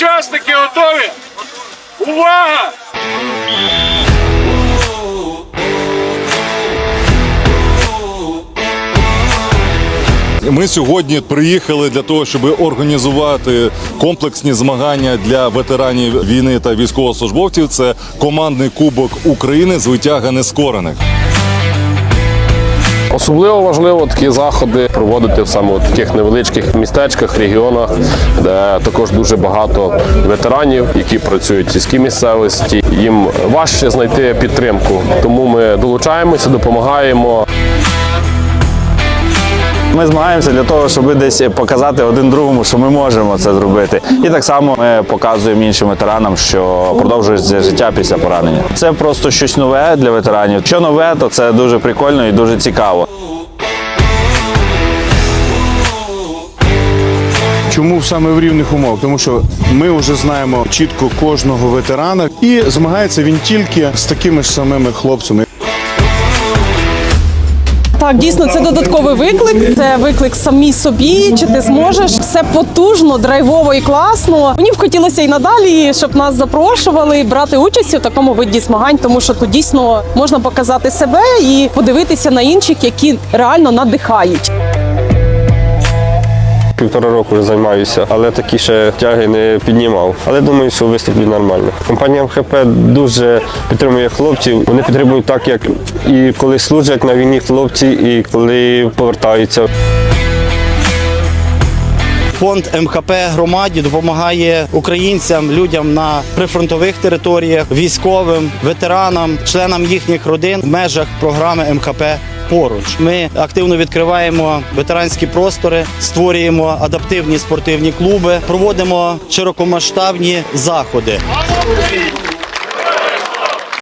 Учасники готові? Увага! Ми сьогодні приїхали для того, щоб організувати комплексні змагання для ветеранів війни та військовослужбовців. Це командний кубок України з витяга нескорених. Особливо важливо такі заходи проводити саме в таких невеличких містечках, регіонах, де також дуже багато ветеранів, які працюють в сільській місцевості. Їм важче знайти підтримку, тому ми долучаємося, допомагаємо. Ми змагаємося для того, щоб десь показати один другому, що ми можемо це зробити. І так само ми показуємо іншим ветеранам, що продовжується життя після поранення. Це просто щось нове для ветеранів. Що нове, то це дуже прикольно і дуже цікаво. Чому саме в рівних умовах? Тому що ми вже знаємо чітко кожного ветерана, і змагається він тільки з такими ж самими хлопцями. Так, дійсно, це додатковий виклик. Це виклик самій собі. Чи ти зможеш все потужно, драйвово і класно. Мені б хотілося і надалі, щоб нас запрошували брати участь у такому виді змагань, тому що тут дійсно можна показати себе і подивитися на інших, які реально надихають. Півтора року вже займаюся, але такі ще тяги не піднімав. Але думаю, що виступлю нормально. Компанія МХП дуже підтримує хлопців. Вони підтримують так, як і коли служать на війні хлопці, і коли повертаються. Фонд МХП громаді допомагає українцям, людям на прифронтових територіях, військовим, ветеранам, членам їхніх родин в межах програми МХП. Поруч ми активно відкриваємо ветеранські простори, створюємо адаптивні спортивні клуби, проводимо широкомасштабні заходи.